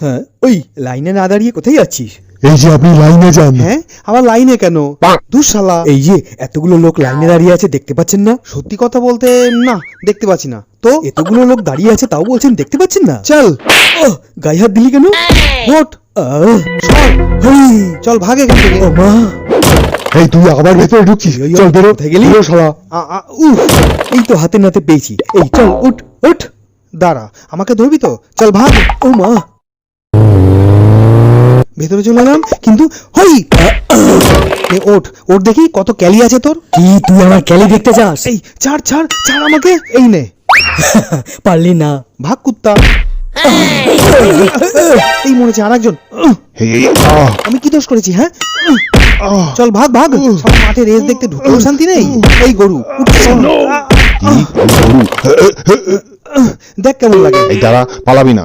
হ্যাঁ ওই লাইনে না দাঁড়িয়ে কোথায় যাচ্ছিস? এই যে আপনি লাইনে যান। হ্যাঁ আবার লাইনে কেন? দুঃশালা এই যে এতগুলো লোক লাইনে দাঁড়িয়ে আছে দেখতে পাচ্ছেন না? সত্যি কথা বলতে না দেখতে পাচ্ছি না। তো? এতগুলো লোক দাঁড়িয়ে আছে তাও বলছেন দেখতে পাচ্ছেন না? চল। গায়ে হাত দিলি কেন? ভোট আহ, চল। ভাগে এখান থেকে। ও মা। এই তুই আবার ভেতরে ঢুকছিস? চল বেরো। গেলি? শালা। আ, আ, উফ। এই তো হাতে নাতে পেয়েছি। এই চল উঠ উঠ। দাঁড়া আমাকে ধরবি তো? চল ভাগ। ও মা। ভেতরে চলে এলাম কিন্তু হই! এ, ওঠ ওঠ দেখি কত ক্যালি আছে তোর। কি তুই আমার ক্যালি দেখতে চাস? এই ছাড় ছাড় ছাড় আমাকে এই নে। পারলি না। ভাগ কুত্তা। এই মনে হচ্ছে আরেকজন। আমি কি দোষ করেছি হ্যাঁ? চল ভাগ ভাগ। সব মাঠে রেস দেখতে ঢুকেও শান্তি নেই। এই? গরু। দেখ কেমন লাগে। এই দাঁড়া পালাবি না।